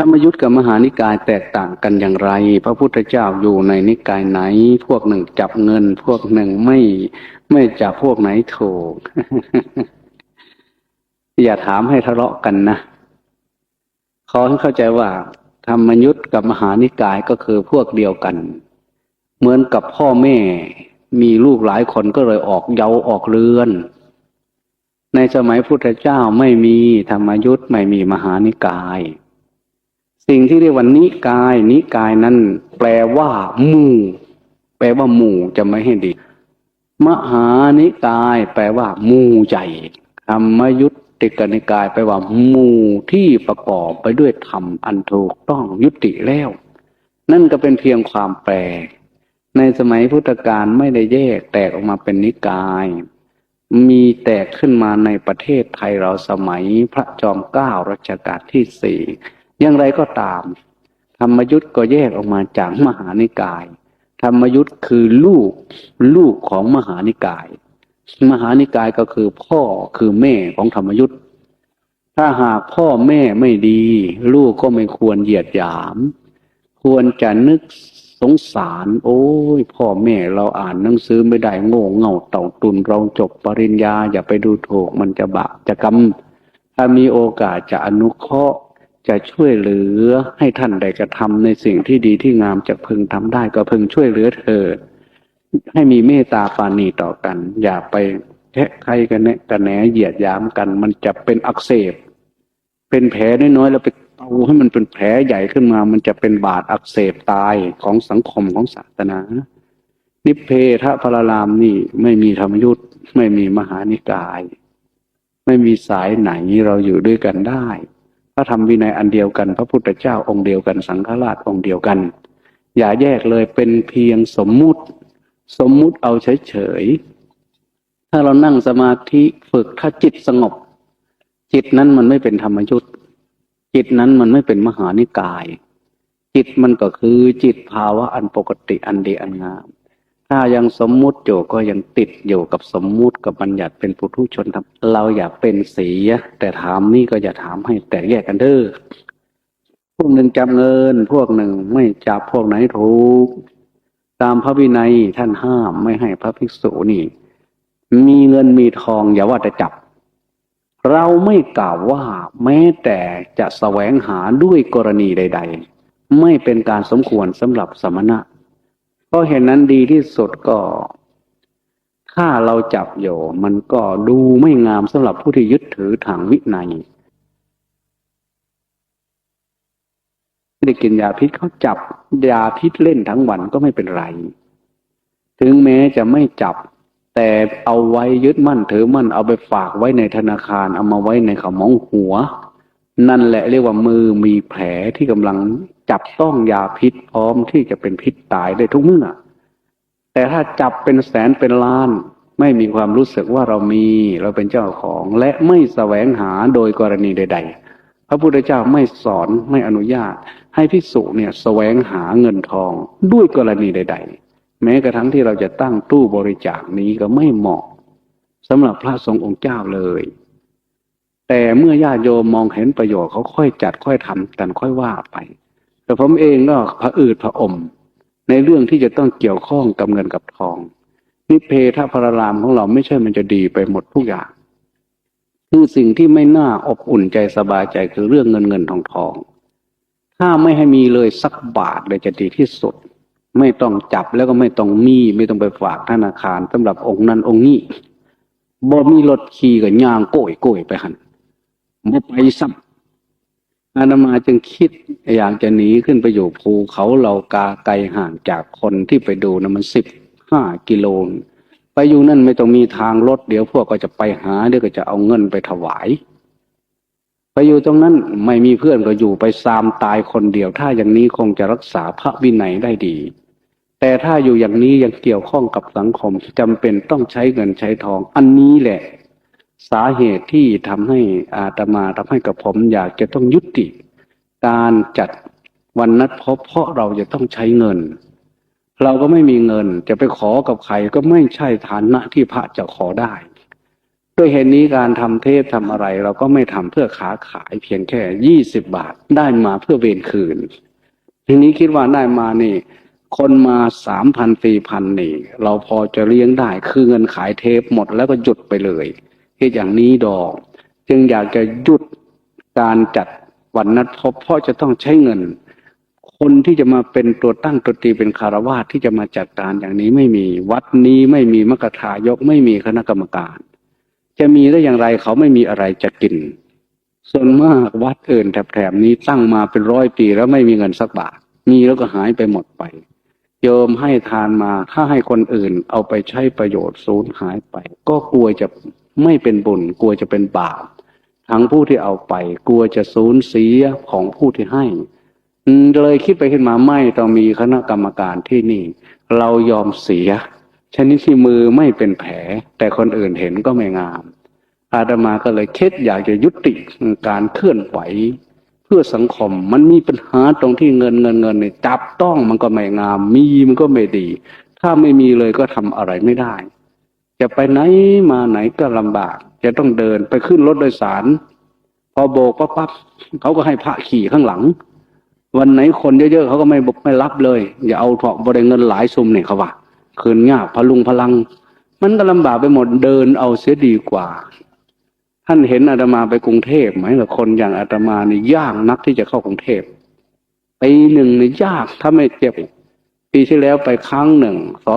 ธรรมยุทธกับมหานิกายแตกต่างกันอย่างไร พระพุทธเจ้าอยู่ในนิกายไหน พวกหนึ่งจับเงิน พวกหนึ่งไม่ไม่จับพวกไหนถูก อย่าถามให้ทะเลาะกันนะขอให้เข้าใจว่า ธรรมยุทธกับมหานิกายก็คือพวกเดียวกัน เหมือนกับพ่อแม่มีลูกหลายคนก็เลยออกเยาออกเรือน ในสมัยพุทธเจ้าไม่มีธรรมยุทธไม่มีมหานิกาย สิ่งที่เรียกว่านิกาย นิกายนั้น แปลว่าหมู่แปลว่าหมู่จะไม่ให้ดี มหานิกาย แปลว่าหมู่ใหญ่ธรรมยุทติกนิกายแปลว่าหมู่ที่ประกอบไปด้วยธรรมอันถูกต้องยุติแล้ว นั่นก็เป็นเพียงความแปลในสมัยพุทธกาลไม่ได้แยกแตกออกมาเป็นนิกาย มีแตกขึ้นมาในประเทศไทยเราสมัยพระจอมเกล้ารัชกาลที่สี่ อย่างไรก็ตาม ธรรมยุทธ์ก็แยกออกมาจากมหานิกาย ธรรมยุทธ์คือลูกลูกของมหานิกาย มหานิกายก็คือพ่อคือแม่ของธรรมยุทธ์ถ้าหากพ่อแม่ไม่ดี ลูกก็ไม่ควรเหยียดหยาม ควรจะนึกสงสาร โอ้ย พ่อแม่เราอ่านหนังสือไม่ได้โง่เง่าเต่าตุนเราจบปริญญา อย่าไปดูถูกมันจะบาปจะกรรมถ้ามีโอกาสจะอนุเคราะห์ จะช่วยเหลือให้ท่านได้กระทำในสิ่งที่ดีที่งามจะพึงทำได้ก็พึงช่วยเหลือเธอให้มีเมตตาปาณีต่อกัน อย่าไปแทะใครกันแนะกันแหนเหยียดยามกัน มันจะเป็นอักเสบ เป็นแผลน้อยๆแล้วไปเอาให้มันเป็นแผลใหญ่ขึ้นมา มันจะเป็นบาดอักเสบตายของสังคมของศาสนา นิเพทพระรามนี่ไม่มีธรรมยุทธ์ไม่มีมหานิกาย ไม่มีสายไหนเราอยู่ด้วยกันได้ ระธรรมวินัยอันเดียวกัน พระพุทธเจ้าองค์เดียวกัน สังฆราชองค์เดียวกัน อย่าแยกเลยเป็นเพียงสมมุติ สมมุติเอาเฉยๆถ้าเรานั่งสมาธิฝึกถ้าจิตสงบ จิตนั้นมันไม่เป็นธรรมยุทธจิตนั้นมันไม่เป็นมหานิกาย จิตมันก็คือจิตภาวะอันปกติอันดีอันงาม ถ้ายังสมมุติอยู่ก็ยังติดอยู่กับสมมุติกับบัญญัติเป็นปุถุชนทำเราอย่าเป็นสีแต่ถามนี่ก็อย่าถามให้แตกแยกกันเด้อพวกหนึ่งจับเงิน พวกหนึ่งไม่จับพวกไหนถูก ตามพระวินัยท่านห้ามไม่ให้พระภิกษุนี่ มีเงินมีทองอย่าว่าแต่จับ เราไม่กล่าวว่าแม้แต่จะแสวงหาด้วยกรณีใด ๆ ไม่เป็นการสมควรสำหรับสมณะ เพราะเห็นนั้นดีที่สุดก็ ถ้าเราจับอยู่มันก็ดูไม่งามสำหรับผู้ที่ยึดถือทางวินัยไม่ได้กินยาพิษเขาจับยาพิษเล่นทั้งวันก็ไม่เป็นไร ถึงแม้จะไม่จับ แต่เอาไว้ยึดมั่นถือมั่นเอาไปฝากไว้ในธนาคารเอามาไว้ในขมองหัว นั่นแหละเรียกว่ามือมีแผลที่กำลัง จับต้องยาพิษพร้อมที่จะเป็นพิษตายได้ทุกเมื่อ แต่ถ้าจับเป็นแสนเป็นล้าน ไม่มีความรู้สึกว่าเรามีเราเป็นเจ้าของและไม่แสวงหาโดยกรณีใด ๆ พระพุทธเจ้าไม่สอนไม่อนุญาต ให้ภิกษุเนี่ยแสวงหาเงินทองด้วยกรณีใด ๆ แม้กระทั่งที่เราจะตั้งตู้บริจาคนี้ก็ไม่เหมาะสำหรับพระสงฆ์องค์เจ้าเลยแต่เมื่อญาติโยมมองเห็นประโยชน์เขาค่อยจัดค่อยทำกันค่อยว่าไป แต่ผมเองก็พระอืดพระอม ในเรื่องที่จะต้องเกี่ยวข้องกับเงินกับทอง นิเพทพรารามของเราไม่ใช่มันจะดีไปหมดทุกอย่าง คือสิ่งที่ไม่น่าอบอุ่นใจสบายใจคือเรื่องเงินเงินทองทอง ถ้าไม่ให้มีเลยสักบาทเลยจะดีที่สุด ไม่ต้องจับแล้วก็ไม่ต้องมี ไม่ต้องไปฝากธนาคารสำหรับองค์นั้นองค์นี้บ่มีรถขี่กับยางโก้ยโก้ยไปหันบ่ไปซ้ำ อานามาจึงคิดอยากจะหนีขึ้นไปอยู่ภูเขาเรากาไกลห่างจากคนที่ไปดูนะมันสิบห้ากิโลไปอยู่นั่นไม่ต้องมีทางรถเดี๋ยวพวกก็จะไปหาเดี๋ยวก็จะเอาเงินไปถวาย ไปอยู่ตรงนั้นไม่มีเพื่อนก็อยู่ไปซามตายคนเดียว ถ้าอย่างนี้คงจะรักษาพระวินัยได้ดี แต่ถ้าอยู่อย่างนี้ยังเกี่ยวข้องกับสังคมจำเป็นต้องใช้เงินใช้ทอง อันนี้แหละ สาเหตุที่ทำให้อาตมาทำให้กับผมอยากจะต้องยุติ การจัดวันนัดพบเพราะเราจะต้องใช้เงิน เราก็ไม่มีเงินจะไปขอกับใครก็ไม่ใช่ฐานะที่พระจะขอได้ด้วยเหตุนี้การทำเทพทำอะไร เราก็ไม่ทำเพื่อค้าขายเพียงแค่ยี่สิบบาทได้มาเพื่อเวนคืน ทีนี้คิดว่าได้มานี่ คนมาสามพันสี่พันนี่ เราพอจะเลี้ยงได้คือเงินขายเทปหมดแล้วก็หยุดไปเลย เหตุอย่างนี้ดอก จึงอยากจะหยุดการจัดวันนัดพบเพราะจะต้องใช้เงิน คนที่จะมาเป็นตัวตั้งตัวตีเป็นคารวาสที่จะมาจัดการอย่างนี้ไม่มี วัดนี้ไม่มีมกทายกไม่มีคณะกรรมการ จะมีได้อย่างไรเขาไม่มีอะไรจะกิน ส่วนมากวัดอื่นแถบๆนี้ตั้งมาเป็นร้อยปีแล้วไม่มีเงินสักบาทมีแล้วก็หายไปหมดไปโยมให้ทานมาถ้าให้คนอื่นเอาไปใช้ประโยชน์สูญหายไป ก็กลัวจะ ไม่เป็นบุญกลัวจะเป็นบาปทั้งผู้ที่เอาไป กลัวจะสูญเสียของผู้ที่ให้เลยคิดไปขึ้นมาไม่ต้องมีคณะกรรมการที่นี่ เรายอมเสียชนิดที่มือไม่เป็นแผล แต่คนอื่นเห็นก็ไม่งาม อาตมาก็เลยคิดอยากจะยุติการเคลื่อนไหวเพื่อสังคมมันมีปัญหาตรงที่เงินเงินเงินเนี่ยจับต้องมันก็ไม่งาม มีมันก็ไม่ดี ถ้าไม่มีเลยก็ทำอะไรไม่ได้ จะไปไหนมาไหนก็ลำบาก จะต้องเดินไปขึ้นรถโดยสาร พอโบกปั๊บปั๊บเขาก็ให้พระขี่ข้างหลัง วันไหนคนเยอะๆเขาก็ไม่ไม่รับเลย อย่าเอาเถาะบริเงินหลายซุมเนี่ยเขาว่าคืนยากพลุงพลัง มันก็ลำบากไปหมดเดินเอาเสียดีกว่า ท่านเห็นอาตมาไปกรุงเทพไหมล่ะคนอย่างอาตมานี่ยากนักที่จะเข้ากรุงเทพปีหนึ่งนี่ยากถ้าไม่เจ็บ ปีที่แล้วไปครั้งหนึ่งสอ